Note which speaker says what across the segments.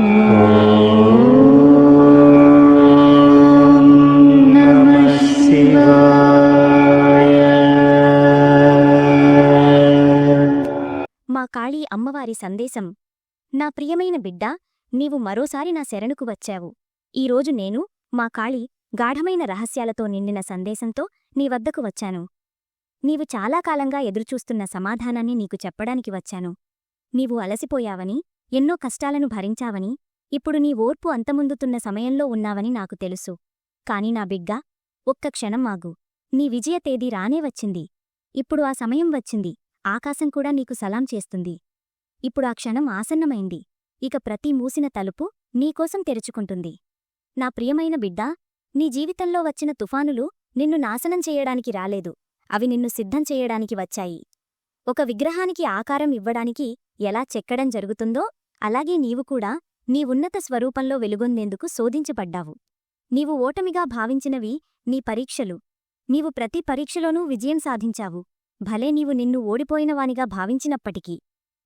Speaker 1: మా కాళీ అమ్మవారి సందేశం నా ప్రియమైన బిడ్డ నీవు మరోసారి నా శరణుకు వచ్చావు. ఈరోజు నేను మా కాళీ గాఢమైన రహస్యాలతో నిండిన సందేశంతో నీ వద్దకు వచ్చాను. నీవు చాలా కాలంగా ఎదురుచూస్తున్న సమాధానాన్ని నీకు చెప్పడానికి వచ్చాను. నీవు అలసిపోయావని ఎన్నో కష్టాలను భరించావని ఇప్పుడు నీ ఓర్పు అంతముందుతున్న సమయంలో ఉన్నావని నాకు తెలుసు. కాని నా బిడ్డా ఒక్క క్షణం ఆగు. నీ విజయ తేదీ రానే వచ్చింది. ఇప్పుడు ఆ సమయం వచ్చింది. ఆకాశం కూడా నీకు సలాం చేస్తుంది. ఇప్పుడు ఆ క్షణం ఆసన్నమైంది. ఇక ప్రతి మూసిన తలుపు నీకోసం తెరుచుకుంటుంది. నా ప్రియమైన బిడ్డా నీ జీవితంలో వచ్చిన తుఫానులు నిన్ను నాశనం చేయడానికి రాలేదు. అవి నిన్ను సిద్ధం చేయడానికి వచ్చాయి. ఒక విగ్రహానికి ఆకారం ఇవ్వడానికి ఎలా చెక్కడం జరుగుతుందో అలాగే నీవు కూడా నీ ఉన్నత స్వరూపంలో వెలుగొందేందుకు శోధించబడ్డావు. నీవు ఓటమిగా భావించినవి నీ పరీక్షలు. నీవు ప్రతి పరీక్షలోనూ విజయం సాధించావు. భలే నీవు నిన్ను ఓడిపోయినవానిగా భావించినప్పటికీ.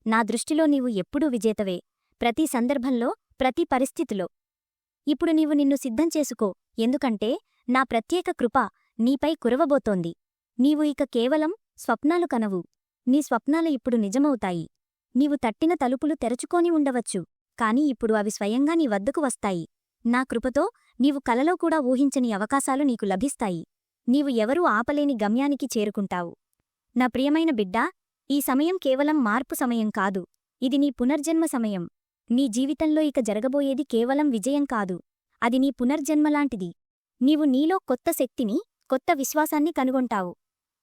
Speaker 1: నా దృష్టిలో నీవు ఎప్పుడూ విజేతవే. ప్రతి సందర్భంలో ప్రతి పరిస్థితిలో. ఇప్పుడు నీవు నిన్ను సిద్ధం చేసుకో. ఎందుకంటే నా ప్రత్యేక కృప నీపై కురవబోతోంది. నీవు ఇక కేవలం స్వప్నాలు కనవు. నీ స్వప్నాలు ఇప్పుడు నిజమవుతాయి. నీవు తట్టిన తలుపులు తెరచుకోని ఉండవచ్చు కాని ఇప్పుడు అవి స్వయంగా నీ వద్దకు వస్తాయి. నా కృపతో నీవు కలలో కూడా ఊహించని అవకాశాలు నీకు లభిస్తాయి. నీవు ఎవరూ ఆపలేని గమ్యానికి చేరుకుంటావు. నా ప్రియమైన బిడ్డా ఈ సమయం కేవలం మార్పు సమయం కాదు. ఇది నీ పునర్జన్మ సమయం. నీ జీవితంలో ఇక జరగబోయేది కేవలం విజయం కాదు. అది నీ పునర్జన్మలాంటిది నీవు నీలో కొత్త శక్తిని కొత్త విశ్వాసాన్ని కనుగొంటావు.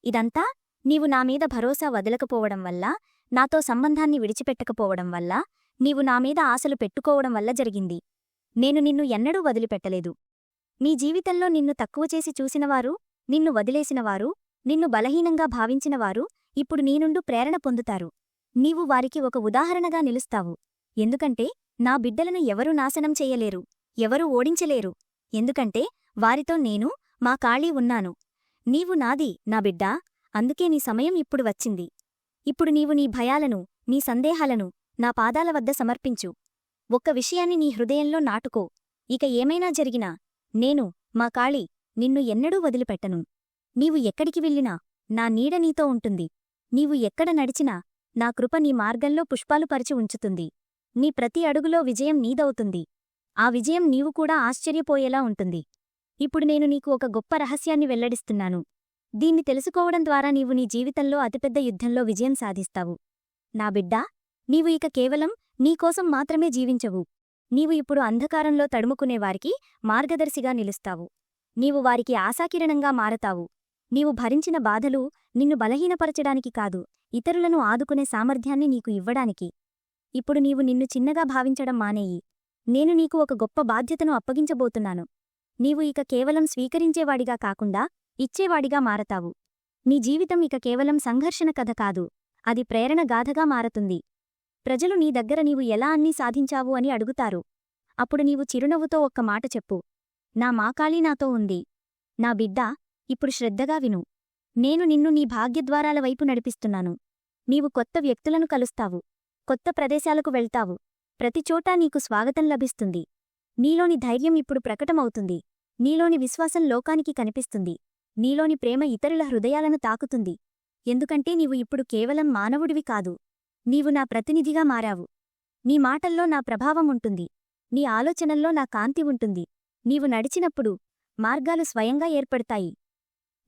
Speaker 1: ఇదంతా నీవు నా మీద భరోసా వదలకపోవడం వల్ల నాతో సంబంధాన్ని విడిచిపెట్టకపోవడం వల్ల నీవు నామీద ఆశలు పెట్టుకోవడం వల్ల జరిగింది. నేను నిన్ను ఎన్నడూ వదిలిపెట్టలేదు. నీ జీవితంలో నిన్ను తక్కువ చేసి చూసినవారు నిన్ను వదిలేసినవారు నిన్ను బలహీనంగా భావించినవారు ఇప్పుడు నీ నుండు ప్రేరణ పొందుతారు. నీవు వారికి ఒక ఉదాహరణగా నిలుస్తావు. ఎందుకంటే నా బిడ్డలను ఎవరూ నాశనం చెయ్యలేరు ఎవరూ ఓడించలేరు. ఎందుకంటే వారితో నేను మా కాళీ ఉన్నాను. నీవు నాది నా బిడ్డా అందుకే నీ సమయం ఇప్పుడు వచ్చింది. ఇప్పుడు నీవు నీ భయాలను నీ సందేహాలను నా పాదాల వద్ద సమర్పించు. ఒక్క విషయాన్ని నీ హృదయంలో నాటుకో. ఇక ఏమైనా జరిగినా నేను మా కాళీ నిన్ను ఎన్నడూ వదిలిపెట్టను. నీవు ఎక్కడికి వెళ్ళినా నా నీడ నీతో ఉంటుంది. నీవు ఎక్కడ నడిచినా నా కృప నీ మార్గంలో పుష్పాలు పరిచి ఉంచుతుంది. నీ ప్రతి అడుగులో విజయం నీదవుతుంది. ఆ విజయం నీవు కూడా ఆశ్చర్యపోయేలా ఉంటుంది. ఇప్పుడు నేను నీకు ఒక గొప్ప రహస్యాన్ని వెల్లడిస్తున్నాను. దీన్ని తెలుసుకోవడం ద్వారా నీవు నీ జీవితంలో అతిపెద్ద యుద్ధంలో విజయం సాధిస్తావు. నా బిడ్డా నీవు ఇక కేవలం నీకోసం మాత్రమే జీవించవు. నీవు ఇప్పుడు అంధకారంలో తడుముకునేవారికి మార్గదర్శిగా నిలుస్తావు. నీవు వారికి ఆశాకిరణంగా మారతావు. నీవు భరించిన బాధలు నిన్ను బలహీనపరచడానికి కాదు ఇతరులను ఆదుకునే సామర్థ్యాన్ని నీకు ఇవ్వడానికి. ఇప్పుడు నీవు నిన్ను చిన్నగా భావించడం మానేయి. నేను నీకు ఒక గొప్ప బాధ్యతను అప్పగించబోతున్నాను. నీవు ఇక కేవలం స్వీకరించేవాడిగా కాకుండా ఇచ్చేవాడిగా మారతావు. నీ జీవితం ఇక కేవలం సంఘర్షణ కథ కాదు అది ప్రేరణ గాథగా మారతుంది. ప్రజలు నీ దగ్గర నీవు ఎలా అన్నీ సాధించావు అని అడుగుతారు. అప్పుడు నీవు చిరునవ్వుతో ఒక్క మాట చెప్పు. నా మాకాళీ నాతో ఉంది. నా బిడ్డ ఇప్పుడు శ్రద్ధగా విను. నేను నిన్ను నీ భాగ్యద్వారాల వైపు నడిపిస్తున్నాను. నీవు కొత్త వ్యక్తులను కలుస్తావు. కొత్త ప్రదేశాలకు వెళ్తావు. ప్రతిచోటా నీకు స్వాగతం లభిస్తుంది. నీలోని ధైర్యం ఇప్పుడు ప్రకటమవుతుంది. నీలోని విశ్వాసం లోకానికి కనిపిస్తుంది. నీలోని ప్రేమ ఇతరుల హృదయాలను తాకుతుంది. ఎందుకంటే నీవు ఇప్పుడు కేవలం మానవుడివి కాదు. నీవు నా ప్రతినిధిగా మారావు. నీ మాటల్లో నా ప్రభావం ఉంటుంది. నీ ఆలోచనల్లో నా కాంతి ఉంటుంది. నీవు నడిచినప్పుడు మార్గాలు స్వయంగా ఏర్పడతాయి.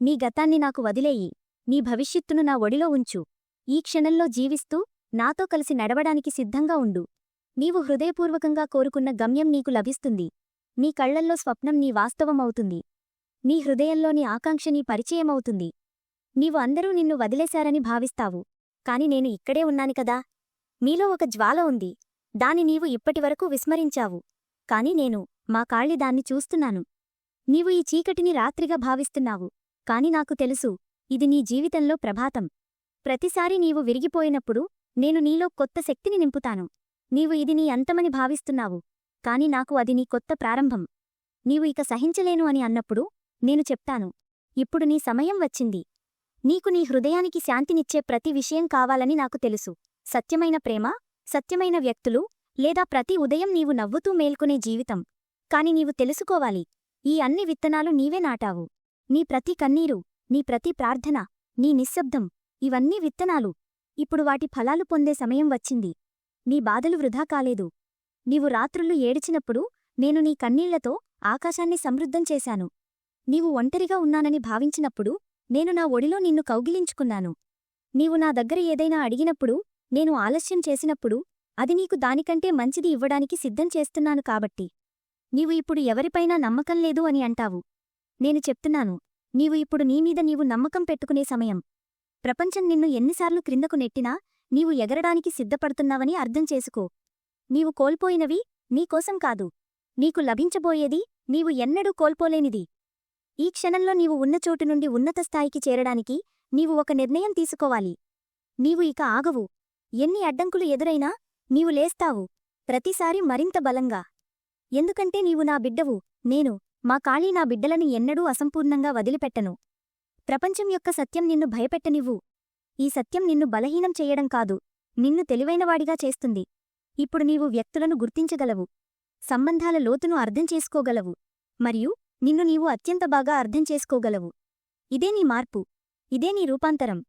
Speaker 1: నీ గతాన్ని నాకు వదిలేయి. నీ భవిష్యత్తును నా ఒడిలో ఉంచు. ఈ క్షణంలో జీవిస్తూ నాతో కలిసి నడవడానికి సిద్ధంగా ఉండు. నీవు హృదయపూర్వకంగా కోరుకున్న గమ్యం నీకు లభిస్తుంది. నీ కళ్ళల్లో స్వప్నం నీ వాస్తవమవుతుంది. నీ హృదయంలోని ఆకాంక్ష నీ పరిచయమవుతుంది. నీవు అందరూ నిన్ను వదిలేశారని భావిస్తావు. కాని నేను ఇక్కడే ఉన్నాను కదా. మీలో ఒక జ్వాల ఉంది. దాని నీవు ఇప్పటివరకు విస్మరించావు. కాని నేను మా కాళ్ళి దాన్ని చూస్తున్నాను. నీవు ఈ చీకటిని రాత్రిగా భావిస్తున్నావు. కాని నాకు తెలుసు ఇది నీ జీవితంలో ప్రభాతం. ప్రతిసారి నీవు విరిగిపోయినప్పుడు నేను నీలో కొత్త శక్తిని నింపుతాను. నీవు ఇది నీ అంతమని భావిస్తున్నావు. కాని నాకు అది నీ కొత్త ప్రారంభం. నీవు ఇక సహించలేను అని అన్నప్పుడు నేను చెప్తాను. ఇప్పుడు నీ సమయం వచ్చింది. నీకు నీ హృదయానికి శాంతినిచ్చే ప్రతి విషయం కావాలని నాకు తెలుసు. సత్యమైన ప్రేమ సత్యమైన వ్యక్తులు లేదా ప్రతి ఉదయం నీవు నవ్వుతూ మేల్కొనే జీవితం. కాని నీవు తెలుసుకోవాలి. ఈ అన్ని విత్తనాలు నీవే నాటావు. నీ ప్రతి కన్నీరు నీ ప్రతి ప్రార్థన నీ నిశ్శబ్దం ఇవన్నీ విత్తనాలు. ఇప్పుడు వాటి ఫలాలు పొందే సమయం వచ్చింది. నీ బాధలు వృధా కాలేదు. నీవు రాత్రులు ఏడిచినప్పుడు నేను నీ కన్నీళ్ళతో ఆకాశాన్ని సమృద్ధం చేశాను. నీవు ఒంటరిగా ఉన్నానని భావించినప్పుడు నేను నా ఒడిలో నిన్ను కౌగిలించుకున్నాను. నీవు నా దగ్గర ఏదైనా అడిగినప్పుడు నేను ఆలస్యం చేసినప్పుడు అది నీకు దానికంటే మంచిది ఇవ్వడానికి సిద్ధం చేస్తున్నాను కాబట్టి. నీవు ఇప్పుడు ఎవరిపైనా నమ్మకం లేదు అని అంటావు. నేను చెప్తున్నాను నీవు ఇప్పుడు నీమీద నీవు నమ్మకం పెట్టుకునే సమయం. ప్రపంచం నిన్ను ఎన్నిసార్లు క్రిందకు నెట్టినా నీవు ఎగరడానికి సిద్ధపడుతున్నావని అర్థం చేసుకో. నీవు కోల్పోయినవి నీకోసం కాదు. నీకు లభించబోయేది నీవు ఎన్నడూ కోల్పోలేనిది. ఈ క్షణంలో నీవు ఉన్న చోటు నుండి ఉన్నత స్థాయికి చేరడానికి నీవు ఒక నిర్ణయం తీసుకోవాలి. నీవు ఇక ఆగవు. ఎన్ని అడ్డంకులు ఎదురైనా నీవు లేస్తావు. ప్రతిసారి మరింత బలంగా. ఎందుకంటే నీవు నా బిడ్డవు. నేను మా కాళీ నా బిడ్డలని ఎన్నడూ అసంపూర్ణంగా వదిలిపెట్టను. ప్రపంచం యొక్క సత్యం నిన్ను భయపెట్టనివ్వు. ఈ సత్యం నిన్ను బలహీనం చేయడం కాదు. నిన్ను తెలివైనవాడిగా చేస్తుంది. ఇప్పుడు నీవు వ్యక్తులను గుర్తించగలవు. సంబంధాల లోతును అర్థం చేసుకోగలవు. మరియు నిన్ను నీవు అత్యంత బాగా అర్థం చేసుకోగలవు. ఇదే నీ మార్పు. ఇదే నీ రూపాంతరం.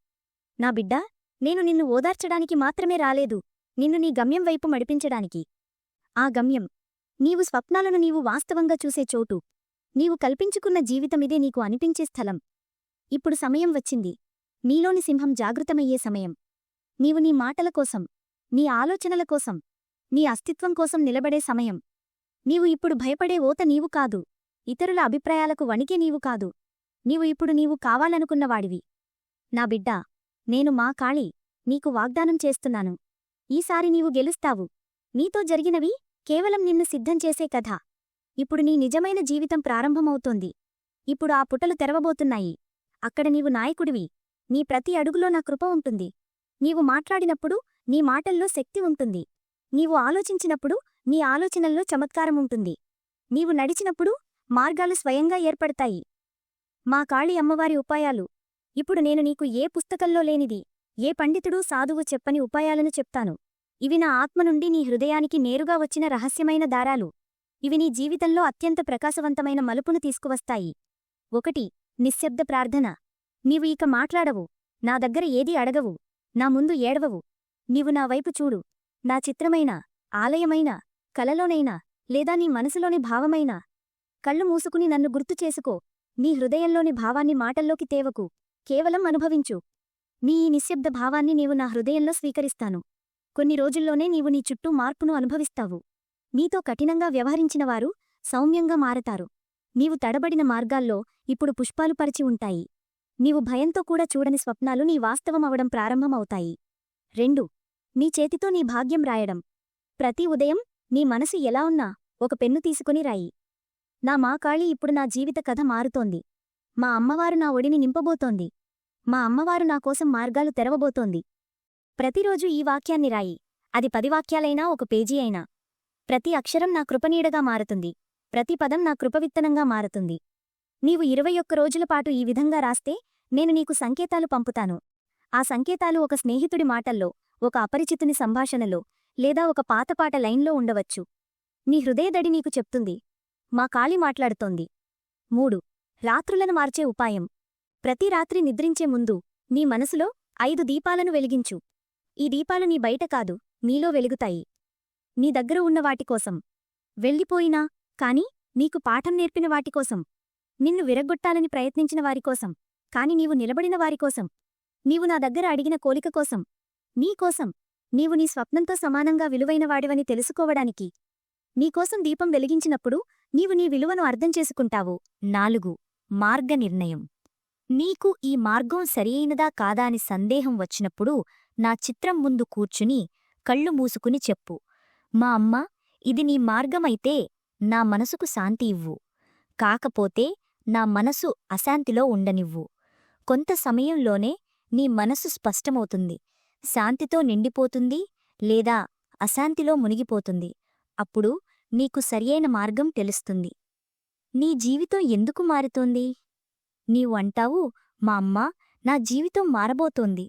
Speaker 1: నా బిడ్డా నేను నిన్ను ఓదార్చడానికి మాత్రమే రాలేదు. నిన్ను నీ గమ్యం వైపు మడిపించడానికి. ఆ గమ్యం. నీవు స్వప్నాలను నీవు వాస్తవంగా చూసే చోటు. నీవు కల్పించుకున్న జీవితమిదే నీకు అనిపించే స్థలం. ఇప్పుడు సమయం వచ్చింది. నీలోని సింహం జాగృతమయ్యే సమయం. నీవు నీ మాటల కోసం నీ ఆలోచనల కోసం నీ అస్తిత్వం కోసం నిలబడే సమయం. నీవు ఇప్పుడు భయపడే ఓత నీవు కాదు. ఇతరుల అభిప్రాయాలకు వణికే నీవు కాదు. నీవు ఇప్పుడు నీవు కావాలనుకున్నవాడివి నా బిడ్డా నేను మా కాళీ నీకు వాగ్దానం చేస్తున్నాను. ఈసారి నీవు గెలుస్తావు. నీతో జరిగినవి కేవలం నిన్ను సిద్ధం చేసే కథ. ఇప్పుడు నీ నిజమైన జీవితం ప్రారంభమవుతోంది. ఇప్పుడు ఆ పుటలు తెరవబోతున్నాయి. అక్కడ నీవు నాయకుడివి. నీ ప్రతి అడుగులో నా కృప ఉంటుంది. నీవు మాట్లాడినప్పుడు నీ మాటల్లో శక్తి ఉంటుంది. నీవు ఆలోచించినప్పుడు నీ ఆలోచనల్లో చమత్కారం ఉంటుంది. నీవు నడిచినప్పుడు మార్గాలు స్వయంగా ఏర్పడతాయి. మా కాళీ అమ్మవారి ఉపాయాలు. ఇప్పుడు నేను నీకు ఏ పుస్తకంలో లేనిది ఏ పండితుడూ సాధువు చెప్పని ఉపాయాలను చెప్తాను. ఇవి నా ఆత్మ నుండి నీ హృదయానికి నేరుగా వచ్చిన రహస్యమైన దారాలు. ఇవి నీ జీవితంలో అత్యంత ప్రకాశవంతమైన మలుపును తీసుకువస్తాయి. ఒకటి నిశ్శబ్ద ప్రార్థన. నీవు ఇక మాట్లాడవు. నా దగ్గర ఏదీ అడగవు. నా ముందు ఏడవవు. నీవు నా వైపు చూడు. నా చిత్రమైన ఆలయమైన కలలోనైనా లేదా నీ మనసులోని భావమైనా కళ్ళు మూసుకుని నన్ను గుర్తు చేసుకో. నీ హృదయంలోని భావాన్ని మాటల్లోకి తేవకు. కేవలం అనుభవించు. నీ ఈ నిశ్శబ్ద భావాన్ని నీవు నా హృదయంలో స్వీకరిస్తాను. కొన్ని రోజుల్లోనే నీవు నీ చుట్టూ మార్పును అనుభవిస్తావు. నీతో కఠినంగా వ్యవహరించినవారు సౌమ్యంగా మారతారు. నీవు తడబడిన మార్గాల్లో ఇప్పుడు పుష్పాలు పరిచి ఉంటాయి. నీవు భయంతో కూడా చూడని స్వప్నాలు నీ వాస్తవమవడం ప్రారంభమవుతాయి. రెండు. నీ చేతితో నీ భాగ్యం రాయడం. ప్రతి ఉదయం నీ మనసు ఎలా ఉన్నా ఒక పెన్ను తీసుకుని రాయి. నా మాకాళి ఇప్పుడు నా జీవిత కథ మారుతోంది. మా అమ్మవారు నా ఒడిని నింపబోతోంది. మా అమ్మవారు నా కోసం మార్గాలు తెరవబోతోంది. ప్రతిరోజు ఈ వాక్యాన్ని రాయి. అది పది వాక్యాలైనా ఒక పేజీ అయినా. ప్రతి అక్షరం నా కృపనీడగా మారుతుంది. ప్రతి పదం నా కృపవిత్తనంగా మారుతుంది. నీవు ఇరవై ఒక్క రోజులపాటు ఈ విధంగా రాస్తే నేను నీకు సంకేతాలు పంపుతాను. ఆ సంకేతాలు ఒక స్నేహితుడి మాటల్లో ఒక అపరిచితుని సంభాషణలో లేదా ఒక పాతపాట లైన్లో ఉండవచ్చు. నీ హృదయదడి నీకు చెప్తుంది. మా కాళి మాట్లాడుతోంది. మూడు. రాత్రులను మార్చే ఉపాయం. ప్రతి రాత్రి నిద్రించే ముందు నీ మనసులో ఐదు దీపాలను వెలిగించు. ఈ దీపాలు నీ బయట కాదు నీలో వెలుగుతాయి. నీ దగ్గర ఉన్న వాటికోసం వెళ్ళిపోయినా కాని నీకు పాఠం నేర్పిన వాటికోసం నిన్ను విరగ్గొట్టాలని ప్రయత్నించిన వారికోసం కాని నీవు నిలబడిన వారికోసం నీవు నా దగ్గర అడిగిన కోలిక కోసం. నీకోసం నీవు నీ స్వప్నంతో సమానంగా విలువైనవాడివని తెలుసుకోవడానికి. నీకోసం దీపం వెలిగించినప్పుడు నీవు నీ విలువను అర్థం చేసుకుంటావు. నాలుగు మార్గనిర్ణయం. నీకు ఈ మార్గం సరియైనదా కాదా అని సందేహం వచ్చినప్పుడు నా చిత్రం ముందు కూర్చుని కళ్ళు మూసుకుని చెప్పు. మా అమ్మ ఇది నీ మార్గమైతే నా మనసుకు శాంతి ఇవ్వు. కాకపోతే నా మనసు అశాంతిలో ఉండనివ్వు. కొంత సమయంలోనే నీ మనసు స్పష్టమవుతుంది. శాంతితో నిండిపోతుంది లేదా అశాంతిలో మునిగిపోతుంది. అప్పుడు నీకు సరియైన మార్గం తెలుస్తుంది. నీ జీవితం ఎందుకు మారుతోంది? నీవు అంటావు మా అమ్మ నా జీవితం మారబోతోంది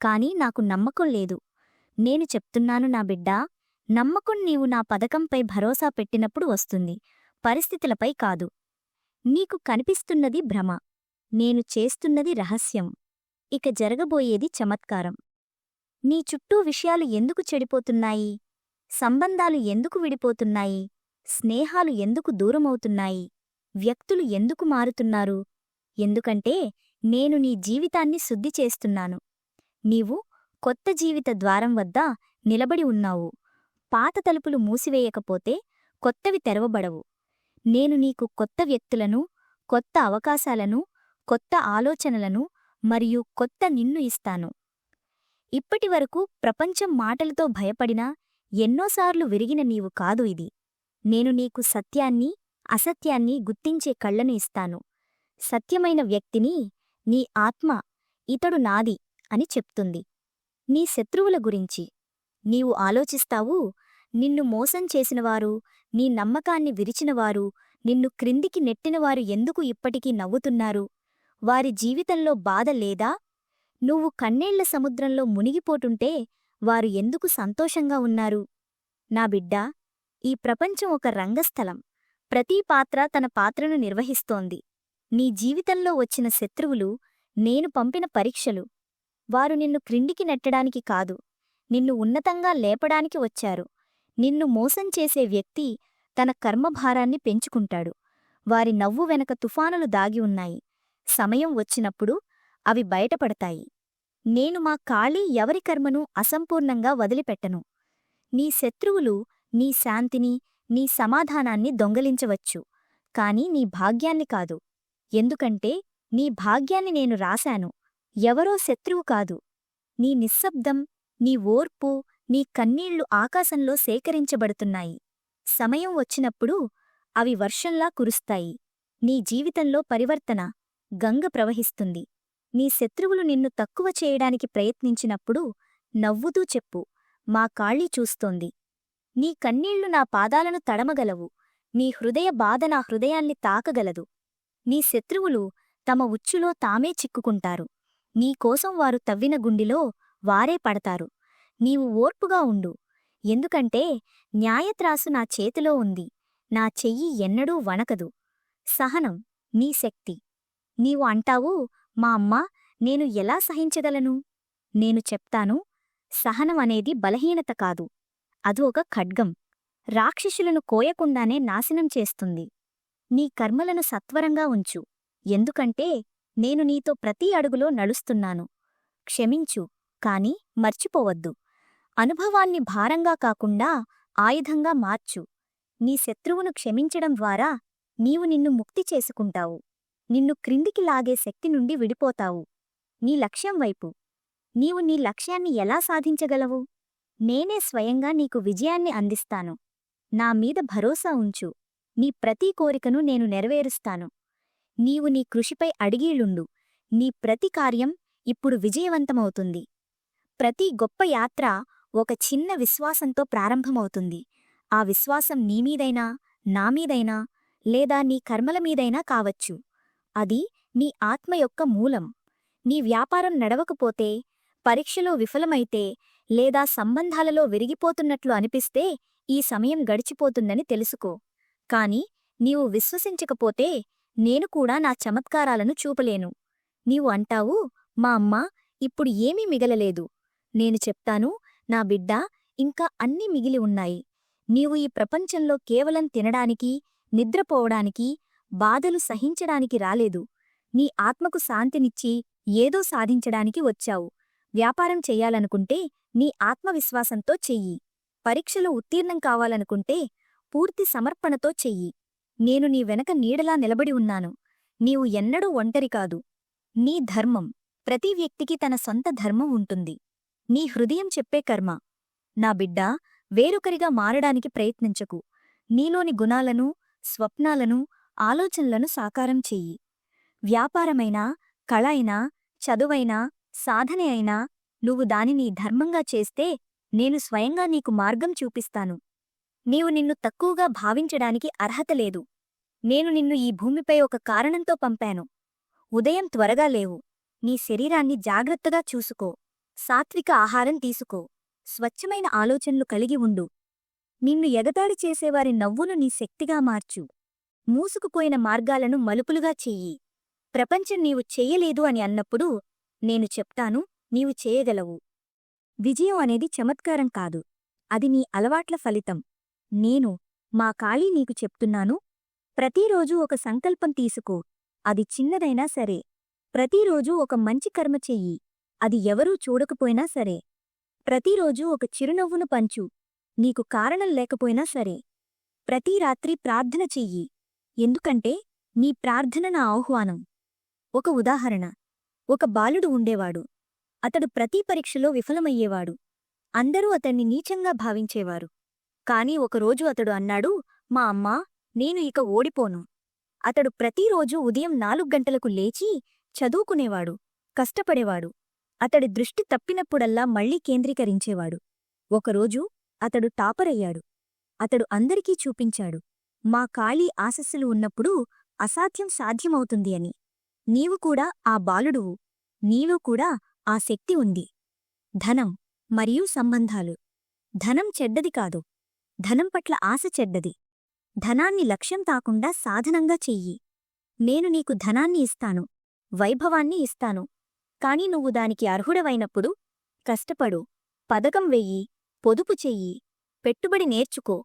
Speaker 1: కాని నాకు నమ్మకం లేదు. నేను చెప్తున్నాను నా బిడ్డా నమ్మకం నీవు నా పథకంపై భరోసా పెట్టినప్పుడు వస్తుంది పరిస్థితులపై కాదు. నీకు కనిపిస్తున్నది భ్రమ నేను చేస్తున్నది రహస్యం. ఇక జరగబోయేది చమత్కారం. నీ చుట్టూ విషయాలు ఎందుకు చెడిపోతున్నాయి? సంబంధాలు ఎందుకు విడిపోతున్నాయి? స్నేహాలు ఎందుకు దూరమవుతున్నాయి? వ్యక్తులు ఎందుకు మారుతున్నారు? ఎందుకంటే నేను నీ జీవితాన్ని శుద్ధి చేస్తున్నాను. నీవు కొత్త జీవిత ద్వారం వద్ద నిలబడి ఉన్నావు. పాత తలుపులు మూసివేయకపోతే కొత్తవి తెరవబడవు. నేను నీకు కొత్త వ్యక్తులను కొత్త అవకాశాలను కొత్త ఆలోచనలను మరియు కొత్త నిన్ను ఇస్తాను. ఇప్పటివరకు ప్రపంచం మాటలతో భయపడినా ఎన్నోసార్లు విరిగిన నీవు కాదు ఇది. నేను నీకు సత్యాన్ని అసత్యాన్ని గుర్తించే కళ్ళను ఇస్తాను. సత్యమైన వ్యక్తిని నీ ఆత్మ ఇతడు నాది అని చెప్తుంది. నీ శత్రువుల గురించి నీవు ఆలోచిస్తావు నిన్ను మోసం చేసినవారు నీ నమ్మకాన్ని విరిచినవారు నిన్ను క్రిందికి నెట్టినవారు ఎందుకు ఇప్పటికీ నవ్వుతున్నారు? వారి జీవితంలో బాధ లేదా? నువ్వు కన్నేళ్ళ సముద్రంలో మునిగిపోటుంటే వారు ఎందుకు సంతోషంగా ఉన్నారు? నా బిడ్డా ఈ ప్రపంచం ఒక రంగస్థలం. ప్రతి పాత్ర తన పాత్రను నిర్వహిస్తోంది. నీ జీవితంలో వచ్చిన శత్రువులు నేను పంపిన పరీక్షలు. వారు నిన్ను క్రిండికి నెట్టడానికి కాదు నిన్ను ఉన్నతంగా లేపడానికి వచ్చారు. నిన్ను మోసం చేసే వ్యక్తి తన కర్మభారాన్ని పెంచుకుంటాడు. వారి నవ్వు వెనక తుఫానులు దాగి ఉన్నాయి. సమయం వచ్చినప్పుడు అవి బయటపడతాయి. నేను మా కాళీ ఎవరి కర్మను అసంపూర్ణంగా వదిలిపెట్టను. నీ శత్రువులు నీ శాంతిని నీ సమాధానాన్ని దొంగలించవచ్చు. కాని నీ భాగ్యాన్ని కాదు. ఎందుకంటే నీ భాగ్యాన్ని నేను రాశాను. ఎవరో శత్రువు కాదు. నీ నిశ్శబ్దం నీ ఓర్పు నీ కన్నీళ్ళు ఆకాశంలో సేకరించబడుతున్నాయి. సమయం వచ్చినప్పుడు అవి వర్షంలా కురుస్తాయి. నీ జీవితంలో పరివర్తన గంగ ప్రవహిస్తుంది. నీ శత్రువులు నిన్ను తక్కువ చేయడానికి ప్రయత్నించినప్పుడు నవ్వుతూ చెప్పు మా కాళ్ళీ చూస్తోంది. నీ కన్నీళ్ళు నా పాదాలను తడమగలవు. నీ హృదయ బాధ నా హృదయాన్ని తాకగలదు. నీ శత్రువులు తమ ఉచ్చులో తామే చిక్కుకుంటారు. నీకోసం వారు తవ్విన గుండిలో వారే పడతారు. నీవు ఓర్పుగా ఉండు. ఎందుకంటే న్యాయత్రాసు నా చేతిలో ఉంది. నా చెయ్యి ఎన్నడూ వణకదు. సహనం నీ శక్తి. నీవు అంటావు మా అమ్మా నేను ఎలా సహించగలను? నేను చెప్తాను సహనం అనేది బలహీనత కాదు. అది ఒక ఖడ్గం. రాక్షసులను కోయకుండానే నాశనం చేస్తుంది. నీ కర్మలను సత్వరంగా ఉంచు. ఎందుకంటే నేను నీతో ప్రతి అడుగులో నడుస్తున్నాను. క్షమించు కాని మర్చిపోవద్దు. అనుభవాన్ని భారంగా కాకుండా ఆయుధంగా మార్చు. నీ శత్రువును క్షమించడం ద్వారా నీవు నిన్ను ముక్తి చేసుకుంటావు. నిన్ను క్రిందికి లాగే శక్తి నుండి విడిపోతావు. నీ లక్ష్యం వైపు. నీవు నీ లక్ష్యాన్ని ఎలా సాధించగలవు? నేనే స్వయంగా నీకు విజయాన్ని అందిస్తాను. నా మీద భరోసా ఉంచు. నీ ప్రతి కోరికను నేను నెరవేరుస్తాను. నీవు నీ కృషిపై అడిగీలుండు నీ ప్రతి కార్యం ఇప్పుడు విజయవంతమవుతుంది. ప్రతి గొప్ప యాత్ర ఒక చిన్న విశ్వాసంతో ప్రారంభమవుతుంది. ఆ విశ్వాసం నీమీదైనా నామీదైనా లేదా నీ కర్మల మీదైనా కావచ్చు. అది నీ ఆత్మ యొక్క మూలం. నీ వ్యాపారం నడవకపోతే పరీక్షలో విఫలమైతే లేదా సంబంధాలలో విరిగిపోతున్నట్లు అనిపిస్తే ఈ సమయం గడిచిపోతుందని తెలుసుకో. కాని నీవు విశ్వసించకపోతే నేను కూడా నా చమత్కారాలను చూపలేను. నీవు అంటావు మా అమ్మ ఇప్పుడు ఏమీ మిగలలేదు. నేను చెప్తాను నా బిడ్డ ఇంకా అన్ని మిగిలి ఉన్నాయి. నీవు ఈ ప్రపంచంలో కేవలం తినడానికి నిద్రపోవడానికి బాధలు సహించడానికి రాలేదు. నీ ఆత్మకు శాంతినిచ్చి ఏదో సాధించడానికి వచ్చావు. వ్యాపారం చెయ్యాలనుకుంటే నీ ఆత్మవిశ్వాసంతో చెయ్యి. పరీక్షలో ఉత్తీర్ణం కావాలనుకుంటే పూర్తి సమర్పణతో చెయ్యి. నేను నీ వెనక నీడలా నిలబడి ఉన్నాను. నీవు ఎన్నడూ ఒంటరి కాదు. నీ ధర్మం ప్రతి వ్యక్తికి తన సొంత ధర్మం ఉంటుంది. నీ హృదయం చెప్పే కర్మ నా బిడ్డ వేరొకరిగా మారడానికి ప్రయత్నించకు. నీలోని గుణాలను స్వప్నాలను ఆలోచనలను సాకారం చెయ్యి. వ్యాపారమైనా కళ అయినా చదువైనా సాధనే అయినా నువ్వు దానిని ధర్మంగా చేస్తే నేను స్వయంగా నీకు మార్గం చూపిస్తాను. నీవు నిన్ను తక్కువగా భావించడానికి అర్హత లేదు. నేను నిన్ను ఈ భూమిపై ఒక కారణంతో పంపాను. ఉదయం త్వరగా లేవు. నీ శరీరాన్ని జాగ్రత్తగా చూసుకో. సాత్విక ఆహారం తీసుకో. స్వచ్ఛమైన ఆలోచనలు కలిగి ఉండు. నిన్ను ఎగతాడి చేసేవారి నవ్వును నీ శక్తిగా మార్చు. మూసుకుపోయిన మార్గాలను మలుపులుగా చెయ్యి. ప్రపంచం నీవు చెయ్యలేదు అని అన్నప్పుడు నేను చెప్తాను నీవు చేయగలవు. విజయం అనేది చమత్కారం కాదు. అది నీ అలవాట్ల ఫలితం. నేను మా కాళీ నీకు చెప్తున్నాను. ప్రతిరోజూ ఒక సంకల్పం తీసుకో. అది చిన్నదైనా సరే. ప్రతిరోజూ ఒక మంచి కర్మ చెయ్యి. అది ఎవరూ చూడకపోయినా సరే. ప్రతిరోజూ ఒక చిరునవ్వును పంచు. నీకు కారణం లేకపోయినా సరే. ప్రతి రాత్రి ప్రార్థన చెయ్యి. ఎందుకంటే నీ ప్రార్థన నా ఆహ్వానం. ఒక ఉదాహరణ. ఒక బాలుడు ఉండేవాడు. అతడు ప్రతి పరీక్షలో విఫలమయ్యేవాడు. అందరూ అతన్ని నీచంగా భావించేవారు. కాని ఒకరోజు అతడు అన్నాడు మా అమ్మా నేను ఇక ఓడిపోను. అతడు ప్రతిరోజూ ఉదయం నాలుగు గంటలకు లేచి చదువుకునేవాడు కష్టపడేవాడు. అతడి దృష్టి తప్పినప్పుడల్లా మళ్ళీ కేంద్రీకరించేవాడు. ఒకరోజు అతడు టాపరయ్యాడు. అతడు అందరికీ చూపించాడు. మా కాళీ ఆశస్సులు ఉన్నప్పుడు అసాధ్యం సాధ్యమవుతుంది అని. నీవు కూడా ఆ బాలుడువు. నీలో కూడా ఆ శక్తి ఉంది. ధనం మరియు సంబంధాలు. ధనం చెడ్డది కాదు. ధనం పట్ల ఆశ చెడ్డది. ధనాన్ని లక్ష్యం తాకుండా సాధనంగా చెయ్యి. నేను నీకు ధనాన్ని ఇస్తాను. వైభవాన్ని ఇస్తాను. కాని నువ్వు దానికి అర్హుడవైనప్పుడు కష్టపడు. పదకం వెయ్యి. పొదుపు చెయ్యి. పెట్టుబడి నేర్చుకో.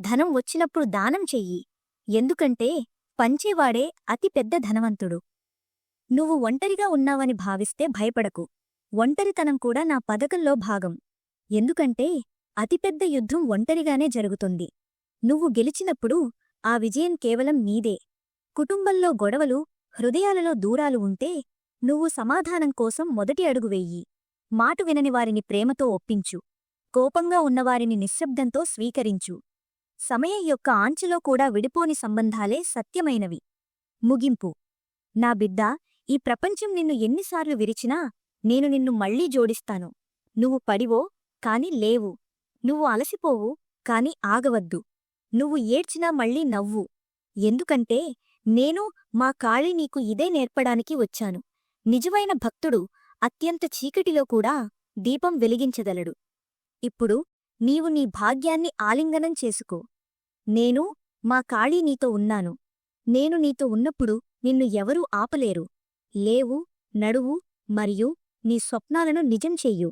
Speaker 1: ధనం వచ్చినప్పుడు దానం చెయ్యి. ఎందుకంటే పంచేవాడే అతి పెద్ద ధనవంతుడు. నువ్వు ఒంటరిగా ఉన్నావని భావిస్తే భయపడకు. ఒంటరితనం కూడా నా పథకంలో భాగం. ఎందుకంటే అతిపెద్ద యుద్ధం ఒంటరిగానే జరుగుతుంది. నువ్వు గెలిచినప్పుడు ఆ విజయం కేవలం నీదే. కుటుంబంలో గొడవలు హృదయాలలో దూరాలు ఉంటే నువ్వు సమాధానం కోసం మొదటి అడుగు వెయ్యి మాటు వినని వారిని ప్రేమతో ఒప్పించు. కోపంగా ఉన్నవారిని నిశ్శబ్దంతో స్వీకరించు. సమయం యొక్క ఆంచెలో కూడా విడిపోని సంబంధాలే సత్యమైనవి. ముగింపు. నా బిడ్డ ఈ ప్రపంచం నిన్ను ఎన్నిసార్లు విరిచినా నేను నిన్ను మళ్ళీ జోడిస్తాను. నువ్వు పడివో కాని లేవు. నువ్వు అలసిపోవు కాని ఆగవద్దు. నువ్వు ఏడ్చినా మళ్ళీ నవ్వు. ఎందుకంటే నేను మా కాళి నీకు ఇదే నేర్పడానికి వచ్చాను. నిజమైన భక్తుడు అత్యంత చీకటిలో కూడా దీపం వెలిగించగలడు ఇప్పుడు నీవు నీ భాగ్యాన్ని ఆలింగనం చేసుకో. నేను మా కాళీ నీతో ఉన్నాను. నేను నీతో ఉన్నప్పుడు నిన్ను ఎవరూ ఆపలేరు. లేవు నడువు మరియు నీ స్వప్నాలను నిజం చెయ్యు.